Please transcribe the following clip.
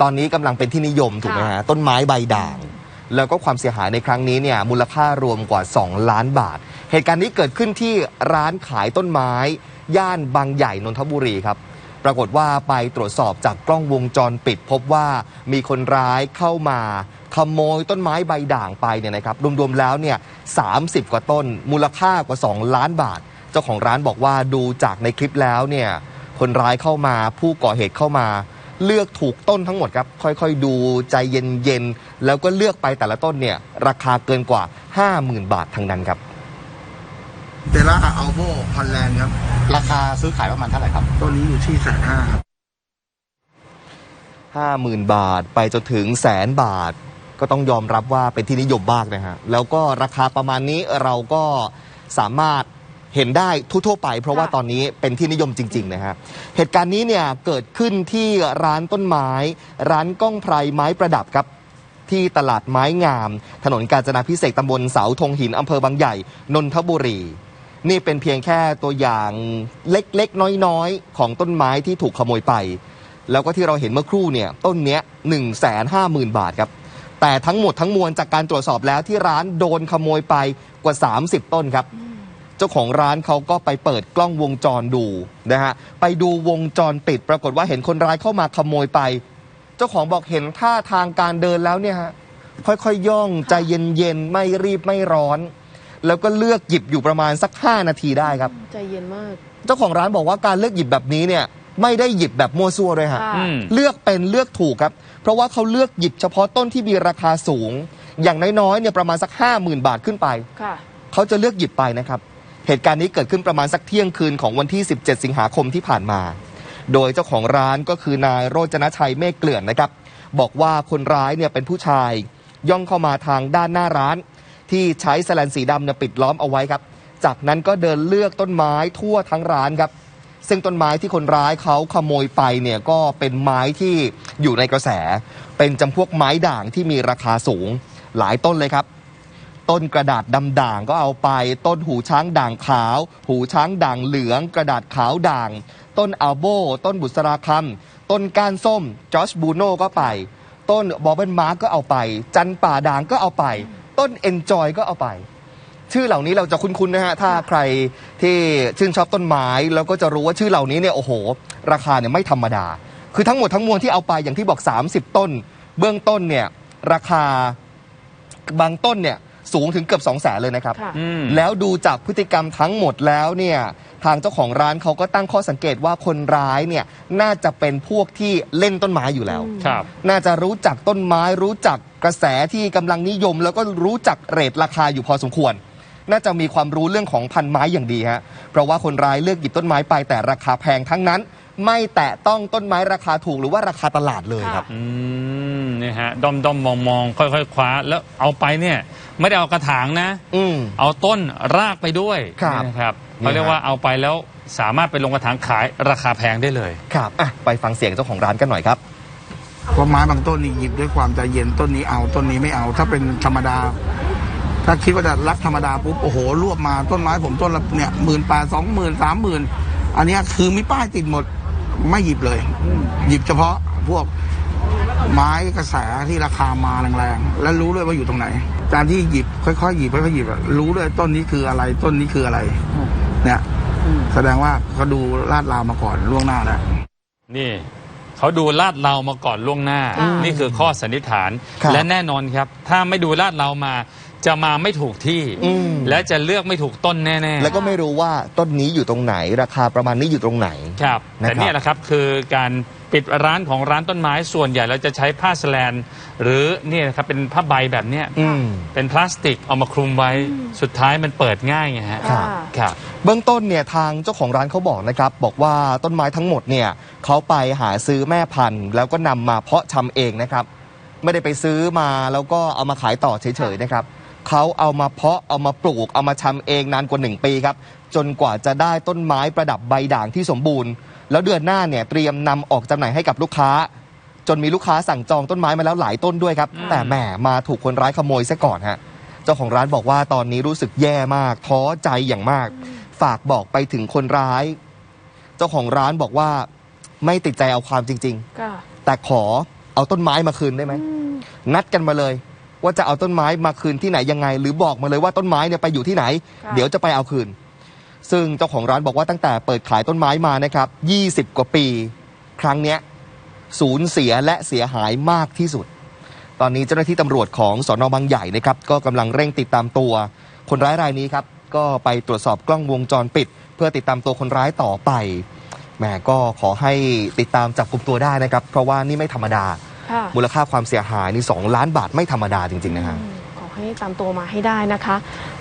ตอนนี้กำลังเป็นที่นิยมถูกไหมฮะต้นไม้ใบด่าง แล้วก็ความเสียหายในครั้งนี้เนี่ยมูลค่ารวมกว่า 2 ล้านบาท เหตุการณ์นี้เกิดขึ้นที่ร้านขายต้นไม้ ย่านบางใหญ่นนทบุรีครับ ปรากฏว่าไปตรวจสอบจากกล้องวงจรปิด พบว่ามีคนร้ายเข้ามาขโมยต้นไม้ใบด่างไปเนี่ยนะครับรวมๆแล้วเนี่ย30กว่าต้น มูลค่ากว่า 2 ล้านบาท เจ้าของร้านบอกว่าดูจากในคลิปแล้วเนี่ยคนร้ายเข้ามาผู้ก่อเหตุเข้ามา เลือกถูกต้นทั้งหมดครับ ค่อยๆ ดูใจเย็นๆ แล้วก็เลือกไปแต่ละต้นเนี่ย ราคาเกินกว่า 50,000 บาททั้งนั้นครับเดล่าอัลโบฮอลแลนด์ครับ ราคาซื้อขายประมาณเท่าไหร่ครับตัวนี้อยู่ที่แสนห้าครับ50,000บาทไปจนถึงแสนบาท ก็ต้องยอมรับว่าเป็นที่นิยมมากนะฮะแล้วก็ราคาประมาณนี้เราก็สามารถ เห็นได้ทั่วๆไป เพราะว่าค่ะตอนนี้เป็นที่นิยมจริง ๆ นะฮะ เหตุการณ์นี้เนี่ยเกิดขึ้นที่ร้านต้นไม้ ร้านก้องไพรไม้ประดับครับที่ตลาดไม้งาม ถนนกาญจนาพิเศษกตำบลเสาธงหินอำเภอบางใหญ่ นนทบุรี นี่เป็นเพียงแค่ตัวอย่างเล็กๆ น้อยๆ ของต้นไม้ที่ถูกขโมยไป แล้วก็ที่เราเห็นเมื่อครู่เนี่ยต้นเนี้ย1 5 0 0 0 0บาทครับ แต่ทั้งหมดทั้งมวลจากการตรวจสอบแล้วที่ร้านโดนขโมยไปกว่า 30 ต้นครับ เจ้าของร้านเขาก็ไปเปิดกล้องวงจรดูนะฮะไปดูวงจรปิด ปรากฏว่าเห็นคนร้ายเข้ามาขโมยไป เจ้าของบอกเห็นท่าทางการเดินแล้วเนี่ยฮะค่อยๆย่องใจเย็นๆไม่รีบไม่ร้อน แล้วก็เลือกหยิบอยู่ประมาณสัก 5 นาทีได้ครับ ใจเย็นมาก เจ้าของร้านบอกว่าการเลือกหยิบแบบนี้เนี่ยไม่ได้หยิบแบบมั่วซั่วเลยฮะ ค่ะอืมเลือกเป็นเลือกถูกครับ เพราะว่าเขาเลือกหยิบเฉพาะต้นที่มีราคาสูง อย่างน้อยๆเนี่ยประมาณสัก 50,000 บาทขึ้นไป ค่ะ เขาจะเลือกหยิบไปนะครับ เหตุการณ์นี้เกิดขึ้นประมาณสักเที่ยงคืนของวันที่ 17 สิงหาคมที่ผ่านมา โดยเจ้าของร้านก็คือนายโรจนชัยเมฆเกลื่อนนะครับ บอกว่าคนร้ายเนี่ยเป็นผู้ชาย ย่องเข้ามาทางด้านหน้าร้าน ที่ใช้แสแลนสีดำเนี่ยปิดล้อมเอาไว้ครับ จากนั้นก็เดินเลือกต้นไม้ทั่วทั้งร้านครับ ซึ่งต้นไม้ที่คนร้ายเขาขโมยไปเนี่ยก็เป็นไม้ที่อยู่ในกระแส เป็นจำพวกไม้ด่างที่มีราคาสูงหลายต้นเลยครับ ต้นกระดาษดำด่างก็เอาไป ต้นหูช้างด่างขาว หูช้างด่างเหลือง กระดาษขาวด่าง ต้นอัลโบ ต้นบุษราคำต้นก้านส้มจอชบูโน่ก็ไป ต้นบอเบนมาร์กก็เอาไป จันป่าด่างก็เอาไป ต้นเอนจอยก็เอาไป ชื่อเหล่านี้เราจะคุ้นๆนะฮะถ้าใครที่ชื่นชอบต้นไม้แล้วก็จะรู้ว่าชื่อเหล่านี้เนี่ยโอ้โห ราคาเนี่ยไม่ธรรมดา คือทั้งหมดทั้งมวลที่เอาไปอย่างที่บอก 30 ต้น เบื้องต้นเนี่ยราคาบางต้นเนี่ย สูงถึงเกือบ2 0 0แสนเลยนะครับ ค่ะ อืม แล้วดูจากพฤติกรรมทั้งหมดแล้วเนี่ยทางเจ้าของร้านเขาก็ตั้งข้อสังเกตว่าคนร้ายเนี่ยน่าจะเป็นพวกที่เล่นต้นไม้อยู่แล้วอืมครับ น่าจะรู้จักต้นไม้รู้จักกระแสที่กำลังนิยม แล้วก็รู้จักเรทราคาอยู่พอสมควร น่าจะมีความรู้เรื่องของพันไม้อย่างดีฮะเพราะว่าคนร้ายเลือกหยิบต้นไม้ไปแต่ราคาแพงทั้งนั้น ไม่แตะต้องต้นไม้ราคาถูกหรือว่าราคาตลาดเลยครับ อืมนี่ฮะด้อมด้อมมองมองค่อยๆคว้า แล้วเอาไปเนี่ย ไม่ได้เอากระถางนะ อืม เอาต้นรากไปด้วยครับนี่นะครับนี่เขาเรียกฮะว่าเอาไปแล้วสามารถไปลงกระถางขายราคาแพงได้เลย ครับอะไปฟังเสียงเจ้าของร้านกันหน่อยครับ เพราะไม้บางต้นนี่หยิบด้วยความใจเย็นต้นนี้เอาต้นนี้ไม่เอา ถ้าเป็นธรรมดา ถ้าคิดว่าจะรักธรรมดาปุ๊บโอ้โหรวบมาต้นไม้ผมต้นละเนี่ยหมื่นแปดสองหมื่นสามหมื่นอันเนี้ยคือมีป้ายติดหมด ไม่หยิบเลย หยิบเฉพาะพวกไม้กระแสที่ราคามาแรงๆ และรู้ด้วยว่าอยู่ตรงไหน การที่หยิบค่อยๆหยิบค่อยๆหยิบอะรู้ด้วยต้นนี้คืออะไรต้นนี้คืออะไร เนี่ยแสดงว่าเขาดูลาดราวมาก่อนล่วงหน้าแล้วนี่เขาดูลาดเรามาก่อนล่วงหน้าค่ะนี่คือข้อสันนิษฐานครับและแน่นอนครับ ถ้าไม่ดูลาดเรามา จะมาไม่ถูกที่อืม และจะเลือกไม่ถูกต้นแน่ๆ แล้วก็ไม่รู้ว่าต้นนี้อยู่ตรงไหน ราคาประมาณนี้อยู่ตรงไหน ครับนะครับแต่เนี่ยแหละครับคือการปิดร้านของร้านต้นไม้ส่วนใหญ่เราจะใช้ผ้าสแลน หรือเนี่ยนะครับเป็นผ้าใบแบบเนี้ยอืม เป็นพลาสติกเอามาคลุมไว้สุดท้ายมันเปิดง่ายไงฮะครับค่ะครับ เบื้องต้นเนี่ยทางเจ้าของร้านเขาบอกนะครับ บอกว่าต้นไม้ทั้งหมดเนี่ยเขาไปหาซื้อแม่พันธุ์ แล้วก็นำมาเพาะชำเองนะครับ ไม่ได้ไปซื้อมาแล้วก็เอามาขายต่อเฉยๆนะครับ เขาเอามาเพาะเอามาปลูก เอามาชำเองนานกว่า 1 ปีครับ จนกว่าจะได้ต้นไม้ประดับใบด่างที่สมบูรณ์ แล้วเดือนหน้าเนี่ยเตรียมนำออกจำหน่ายให้กับลูกค้า จนมีลูกค้าสั่งจองต้นไม้มาแล้วหลายต้นด้วยครับอืมแต่แหมมาถูกคนร้ายขโมยซะก่อนฮะเจ้าของร้านบอกว่าตอนนี้รู้สึกแย่มาก ท้อใจอย่างมาก ฝากบอกไปถึงคนร้าย เจ้าของร้านบอกว่าไม่ติดใจเอาความจริงค่ะๆแต่ขอเอาต้นไม้มาคืนได้ไหมอืมนัดกันมาเลย ว่าจะเอาต้นไม้มาคืนที่ไหนยังไง หรือบอกมาเลยว่าต้นไม้เนี่ยไปอยู่ที่ไหนค่ะเดี๋ยวจะไปเอาคืน ซึ่งเจ้าของร้านบอกว่าตั้งแต่เปิดขายต้นไม้มานะครับ 20 กว่าปี ครั้งเนี้ยสูญเสียและเสียหายมากที่สุด ตอนนี้เจ้าหน้าที่ตำรวจของสอนอบางใหญ่นะครับ ก็กำลังเร่งติดตามตัว คนร้ายรายนี้ครับ ก็ไปตรวจสอบกล้องวงจรปิด เพื่อติดตามตัวคนร้ายต่อไปแหมก็ขอให้ติดตามจับกลุ่มตัวได้นะครับ เพราะว่านี่ไม่ธรรมดาค่ะ มูลค่าความเสียหายนี่2ล้านบาทไม่ธรรมดาจริงๆนะฮะอืมขอให้ตามตัวมาให้ได้นะคะ